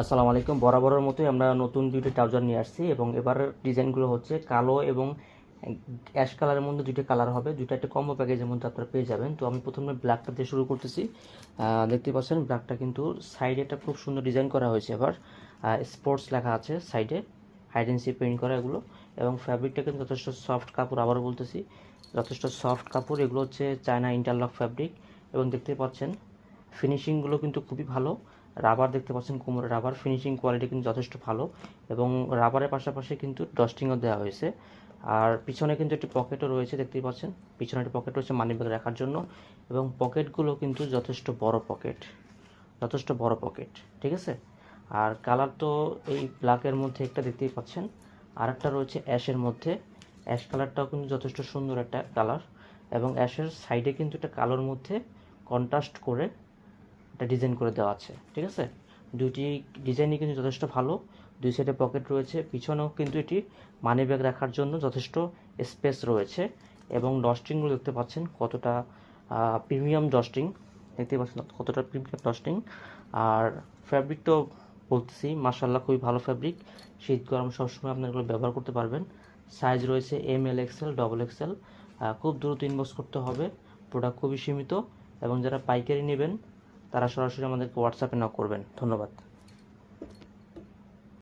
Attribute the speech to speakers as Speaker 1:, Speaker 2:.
Speaker 1: আসসালামু আলাইকুম। বরাবরের মতোই আমরা নতুন দুইটা ট্রাউজার নিয়ে আসছি এবং এবারের ডিজাইনগুলো হচ্ছে কালো এবং অ্যাশ কালারের মধ্যে দুইটা কালার হবে। দুইটা একটা কম্বো প্যাকেজের মধ্যে আপনারা পেয়ে যাবেন। তো আমি প্রথমে ব্ল্যাকটা দিয়ে শুরু করতেছি। দেখতে পাচ্ছেন ব্ল্যাকটা কিন্তু সাইডে একটা খুব সুন্দর ডিজাইন করা হয়েছে এবার। স্পোর্টস লেখা আছে সাইডে হাইডেন্সি পেইন্ট করা এগুলো। এবং ফ্যাব্রিকটা কিন্তু যথেষ্ট সফট কাপড় আবারও বলতেছি। যথেষ্ট সফট কাপড়। এগুলো হচ্ছে চায়না ইন্টারলক ফ্যাব্রিক এবং দেখতে পাচ্ছেন ফিনিশিংগুলো কিন্তু খুবই ভালো। রাবার দেখতে পাচ্ছেন কোমরে রাবার ফিনিশিং কোয়ালিটি কিন্তু যথেষ্ট ভালো এবং রাবারের পাশাপাশি কিন্তু ডস্টিংও দেওয়া হয়েছে। আর পিছনে কিন্তু একটি পকেটও রয়েছে, দেখতেই পাচ্ছেন। পিছনে একটি পকেট রয়েছে মানি ব্যাগ রাখার জন্য এবং পকেটগুলো কিন্তু যথেষ্ট বড় পকেট যথেষ্ট বড় পকেট ঠিক আছে? আর কালার তো এই ব্ল্যাকের মধ্যে একটা দেখতেই পাচ্ছেন। আর একটা রয়েছে অ্যাশের মধ্যে। অ্যাশ কালারটাও কিন্তু যথেষ্ট সুন্দর একটা কালার এবং অ্যাশের সাইডে কিন্তু একটা কালোর মধ্যে কন্ট্রাস্ট করে একটা ডিজাইন করে দেওয়া আছে, ঠিক আছে? দুটি ডিজাইনই কিন্তু যথেষ্ট ভালো। দুই সাইডে পকেট রয়েছে। পিছনেও কিন্তু এটি মানি ব্যাগ রাখার জন্য যথেষ্ট স্পেস রয়েছে এবং ডস্টিংগুলো দেখতে পাচ্ছেন কতটা প্রিমিয়াম ডস্টিং দেখতে পাচ্ছেন কতটা প্রিমিয়াম ডস্টিং আর ফ্যাব্রিক তো বলতেছি মাসাল্লাহ খুবই ভালো ফ্যাব্রিক শীত, গরম সবসময় আপনারা এগুলো ব্যবহার করতে পারবেন। সাইজ রয়েছে M L XL double XL খুব দ্রুত ইনবক্স করতে হবে। প্রোডাক্ট খুবই সীমিত এবং যারা পাইকারি নেবেন তারা সরাসরি আমাদেরকে হোয়াটসঅ্যাপে নক করবেন। ধন্যবাদ।